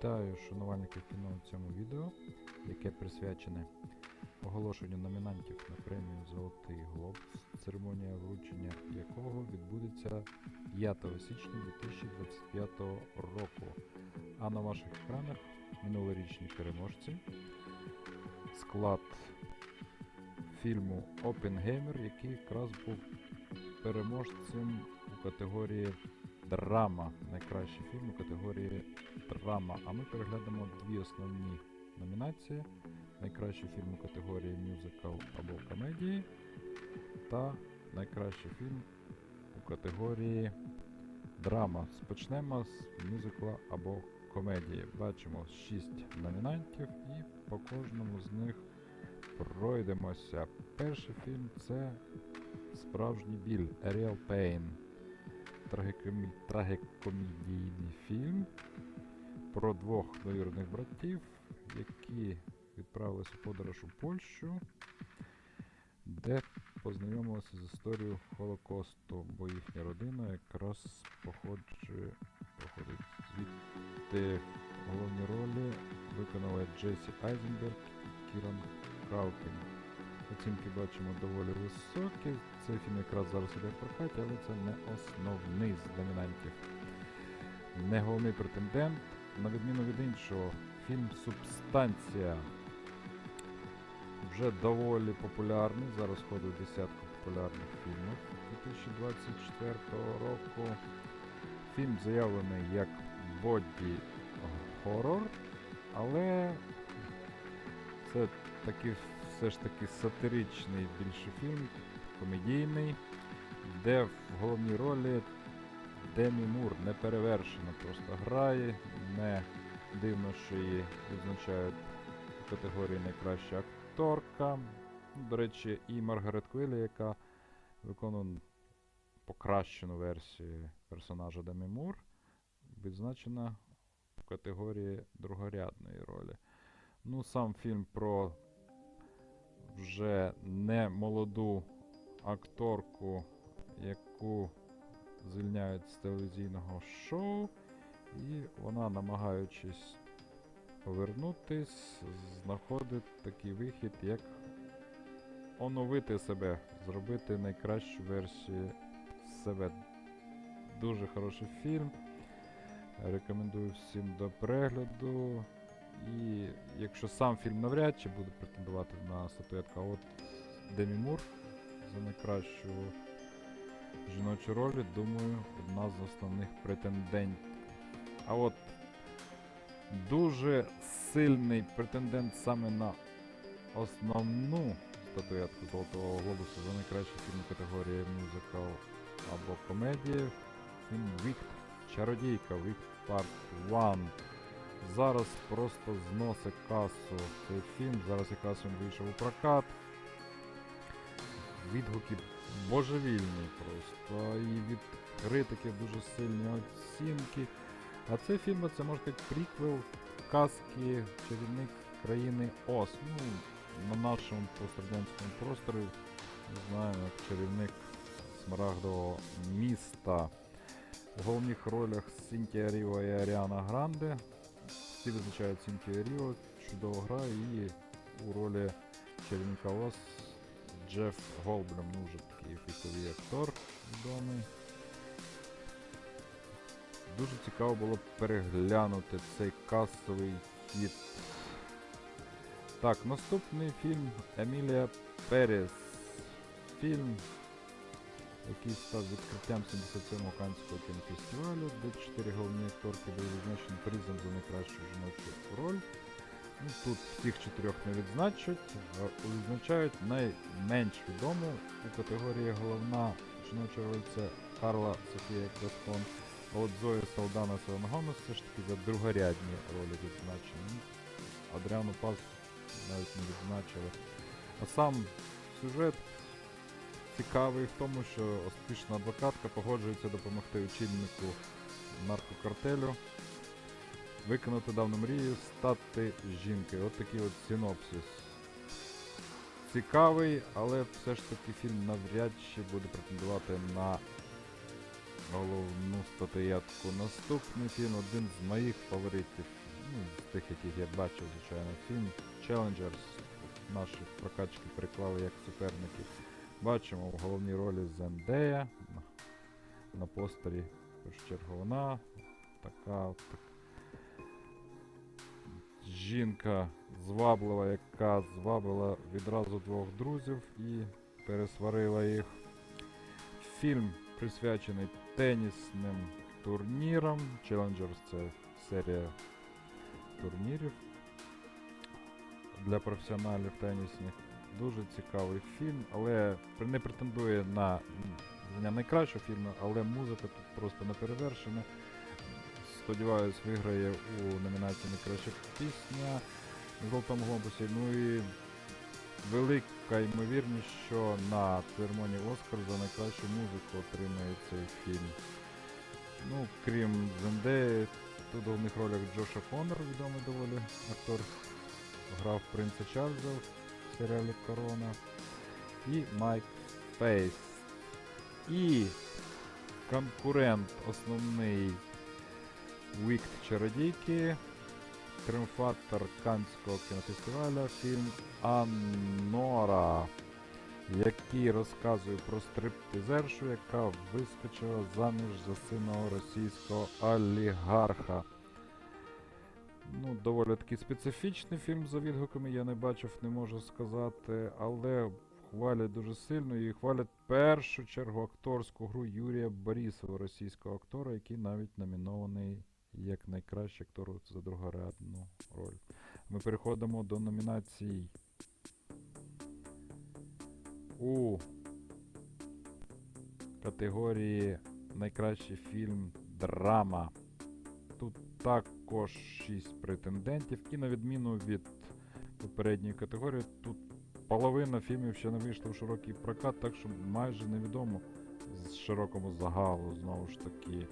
Вітаю шанувальників кіно у цьому відео, яке присвячене оголошенню номінантів на премію Золотий Глобус, церемонія вручення якого відбудеться 5 січня 2025 року. А на ваших екранах минулорічні переможці, склад фільму Опенгеймер, який якраз був переможцем у категорії Драма. Найкращий фільм у категорії Драма. А ми переглянемо дві основні номінації: найкращий фільм у категорії мюзикл або комедії та найкращий фільм у категорії Драма. Спочнемо з мюзикла або комедії. Бачимо 6 номінантів і по кожному з них пройдемося. Перший фільм це Справжній біль Real Pain. Трагікомі... Трагікомедійний фільм про двох двоюродних братів, які відправилися в подорож у Польщу, де познайомилися з історією Холокосту, бо їхня родина якраз походжує, походить звідти головні ролі виконали Джесі Айзенберг і Кіран Калкін. Оцінки бачимо доволі високі. Цей фільм якраз зараз іде в прокаті, але це не основний з домінантів. Не головний претендент. На відміну від іншого, фільм Субстанція вже доволі популярний. Зараз входить в десятку популярних фільмів 2024 року. Фільм заявлений як боді хоррор, але це такий все ж таки сатиричний більше фільм, комедійний, де в головній ролі Демі Мур неперевершено просто грає. Не дивно, що її відзначають у категорії найкраща акторка. До речі, і Маргарет Квілі, яка виконує покращену версію персонажа Демі Мур, відзначена в категорії другорядної ролі. Ну, сам фільм про вже не молоду акторку, яку звільняють з телевізійного шоу, і вона, намагаючись повернутись, знаходить такий вихід, як оновити себе, зробити найкращу версію себе. Дуже хороший фільм. Рекомендую всім до перегляду. І якщо сам фільм навряд чи буде претендувати на статуетку, а от Демі Мур за найкращу жіночу роль, думаю, одна з основних претендентів. А от дуже сильний претендент саме на основну статуетку Золотого Глобусу за найкращий фільм категорії мюзикл або комедії. Фільм Вікт. Чародійка Вікт Part 1. Зараз просто зносить касу цей фільм. Зараз якраз він вийшов у прокат. Відгуки божевільні просто. І від критиків дуже сильні оцінки. А цей фільм це можна сказати приквел казки чарівник країни Оз. Ну, на нашому пострадянському просторі ми знаємо як чарівник Смарагдового міста. У головних ролях Сінтія Ріо і Аріана Гранде. Всі визначають Сінтію Ріо, чудово грає і у ролі чарівника Оз Джеф Голблем, ну вже такий фіковий актор відомий. Дуже цікаво було переглянути цей касовий хіт. Так, наступний фільм Емілія Перес. Фільм, який став відкриттям 77-го Канського кінофестивалю, де чотири головні акторки були відзначені призом за найкращу жіночу роль. Ну, тут всіх чотирьох не відзначать, відзначають найменш відому у категорії головна жіноча роль це Карла Софія Гаспон. А от Зоя Салдана Селенгомес все ж таки за другорядні ролі відзначені. Ну, Адріану Пас навіть не відзначили. А сам сюжет цікавий в тому, що успішна адвокатка погоджується допомогти очільнику наркокартелю виконати давну мрію, стати жінкою. От такий от синопсис. Цікавий, але все ж таки фільм навряд чи буде претендувати на головну статуетку. Наступний фільм один з моїх фаворитів. ну, з тих, яких я бачив, звичайно, фільм Challengers. Наші прокачки приклали як суперників. Бачимо в головній ролі Зендея. На, постері, першу чергу, вона. Така так. Жінка зваблива, яка звабила відразу двох друзів і пересварила їх. Фільм присвячений тенісним турнірам. Challengers це серія турнірів для професіоналів тенісних. Дуже цікавий фільм, але не претендує на звання найкращого фільму, але музика тут просто не перевершена. Сподіваюсь, виграє у номінації найкраща пісня на Золотому Глобусі. Ну і велика ймовірність, що на церемонії Оскар за найкращу музику отримає цей фільм. Ну, крім Зендеї, тут у головних ролях Джоша Коннор, відомий доволі актор, грав принца Чарльза в Корона. І Майк Фейс. І конкурент основний Вікт Чародійки, триумфатор Канського кінофестиваля, фільм Аннора, який розказує про стриптизершу, яка вискочила заміж за сина російського олігарха. Ну, доволі такий специфічний фільм за відгуками, я не бачив, не можу сказати, але хвалять дуже сильно і хвалять першу чергу акторську гру Юрія Борисова, російського актора, який навіть номінований як найкращий актор за другорядну роль. Ми переходимо до номінацій у категорії Найкращий фільм драма. Тут також 6 претендентів, і на відміну від попередньої категорії, тут половина фільмів ще не вийшла в широкий прокат, так що майже невідомо з широкому загалу знову ж таки.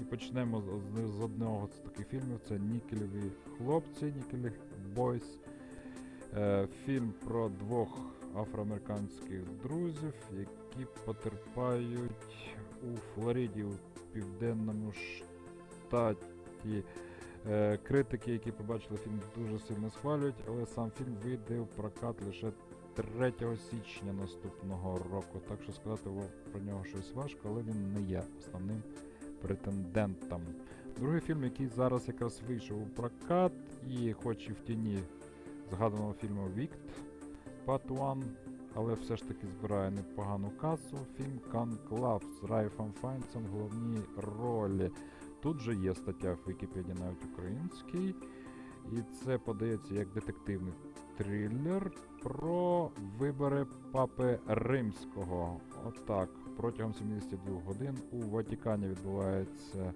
І почнемо з, одного з таких фільмів. Це Нікелеві хлопці, Нікелі Бойс. Е, фільм про двох афроамериканських друзів, які потерпають у Флориді, у південному штаті. Е, критики, які побачили фільм, дуже сильно схвалюють, але сам фільм вийде в прокат лише 3 січня наступного року. Так що сказати про нього щось важко, але він не є основним претендентом. Другий фільм, який зараз якраз вийшов у прокат, і хоч і в тіні згаданого фільму Вікт 1, але все ж таки збирає непогану касу. Фільм Конклав з Райфом Файнсом в головній ролі. Тут же є стаття в Вікіпедії навіть українській, і це подається як детективний трилер про вибори папи римського. Отак, протягом 72 годин у Ватикані відбувається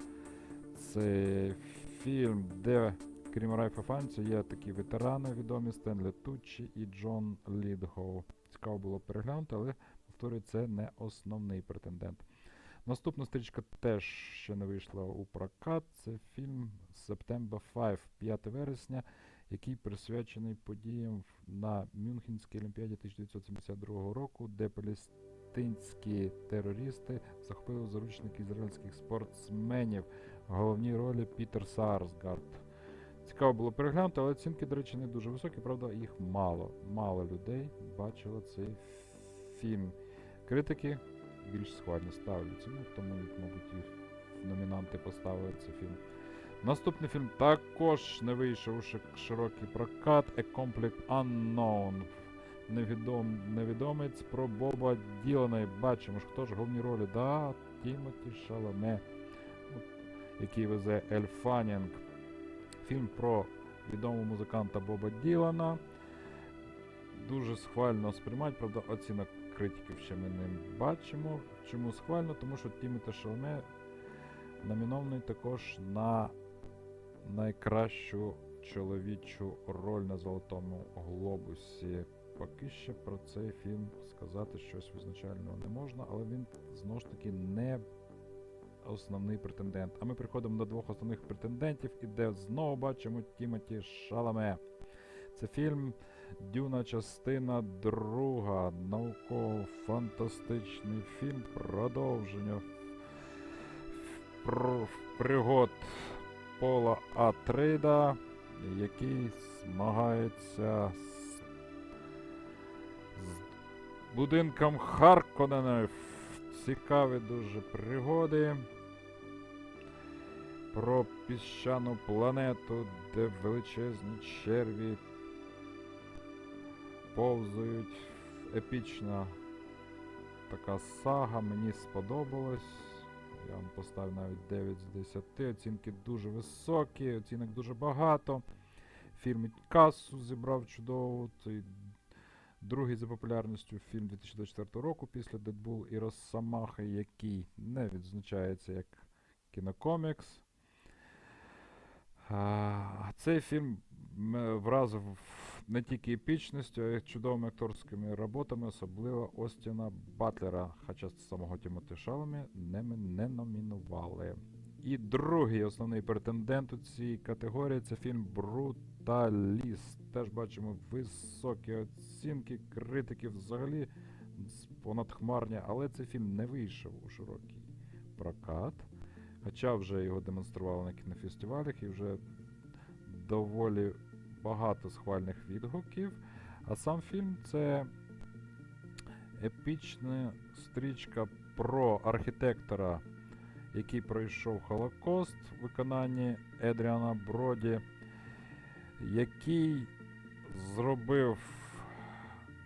цей фільм, де крім Райфа Фанця є такі ветерани відомі Стенлі Туччі і Джон Лідгоу. Цікаво було переглянути, але повторюю, це не основний претендент. Наступна стрічка теж ще не вийшла у прокат. Це фільм September 5, 5 вересня, який присвячений подіям на Мюнхенській Олімпіаді 1972 року, де палестинські терористи захопили заручники ізраїльських спортсменів. Головній ролі Пітер Сарсгард. Цікаво було переглянути, але оцінки, до речі, не дуже високі, правда, їх мало. Мало людей бачило цей фільм. Критики більш схвально ставлять ціну, тому, мабуть, і номінанти поставили цей фільм. Наступний фільм також не вийшов широкий прокат A Complete Unknown. Невідом, невідомець про Боба Ділана. І бачимо ж, хто ж в головній ролі. Да, Тімоті Шаломе, от, який везе Ель Фанінг. Фільм про відомого музиканта Боба Ділана. Дуже схвально сприймають, правда, оцінок критиків ще ми не бачимо. Чому схвально? Тому що Тімоті Шаломе номінований також на найкращу чоловічу роль на Золотому Глобусі. Поки що про цей фільм сказати щось визначального не можна, але він знову ж таки не основний претендент. А ми приходимо до двох основних претендентів, і де знову бачимо Тімоті Шаламе. Це фільм Дюна, частина друга. Науково-фантастичний фільм. Продовження про пригод Пола Атрейда який змагається з, з будинком Харконенів. Цікаві дуже пригоди. Про піщану планету, де величезні черві повзають. Епічна така сага, мені сподобалось. Я вам поставив навіть 9 з 10. Оцінки дуже високі, оцінок дуже багато. Фільм касу зібрав чудово. Цей другий за популярністю фільм 2024 року після Дедбул і Росомахи, який не відзначається як кінокомікс. А, цей фільм вразив не тільки епічністю, а й чудовими акторськими роботами, особливо Остіна Батлера, хоча самого Тімоті Шаломі ними не номінували. І другий основний претендент у цій категорії це фільм Бруталіст. Теж бачимо високі оцінки, критики взагалі понадхмарні, але цей фільм не вийшов у широкий прокат. Хоча вже його демонстрували на кінофестивалях і вже доволі багато схвальних відгуків. А сам фільм це епічна стрічка про архітектора, який пройшов Холокост в виконанні Едріана Броді, який зробив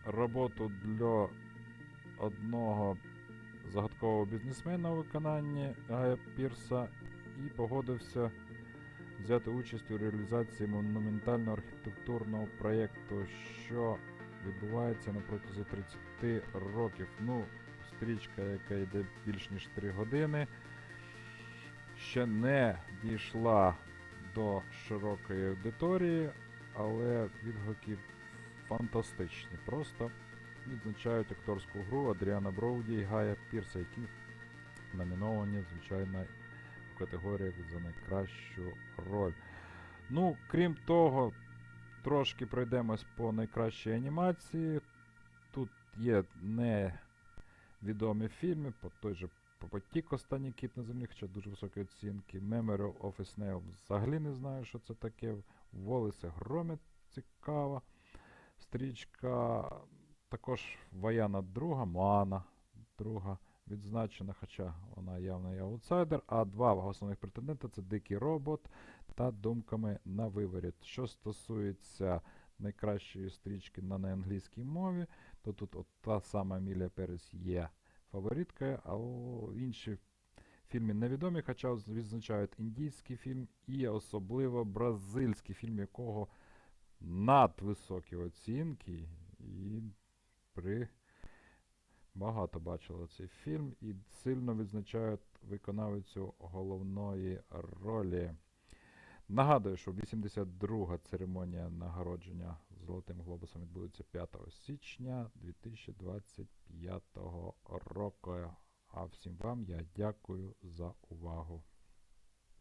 роботу для одного загадкового бізнесмена у виконанні Гая Пірса і погодився взяти участь у реалізації монументального архітектурного проєкту, що відбувається на протязі 30 років. Ну, стрічка, яка йде більш ніж 3 години, ще не дійшла до широкої аудиторії, але відгуки фантастичні. Просто відзначають акторську гру Адріана Броуді і Гая Пірса, які номіновані, звичайно, в категоріях за найкращу роль. Ну, крім того, трошки пройдемось по найкращій анімації. Тут є невідомі фільми, по той же Потік останній кіт на землі, хоча дуже високі оцінки. Memory of a Snail взагалі не знаю, що це таке. Волоси Громіт цікава. Стрічка також Ваяна друга, Моана друга відзначена, хоча вона явно є аутсайдер. А два основних претендента це Дикий робот та думками на виворіт. Що стосується найкращої стрічки на неанглійській мові, то тут от та сама Емілія Перес є фавориткою, а інші фільми невідомі, хоча відзначають індійський фільм і особливо бразильський фільм, якого надвисокі оцінки. І при багато бачили цей фільм і сильно відзначають виконавицю головної ролі. Нагадую, що 82-га церемонія нагородження Золотим Глобусом відбудеться 5 січня 2025 року. А всім вам я дякую за увагу.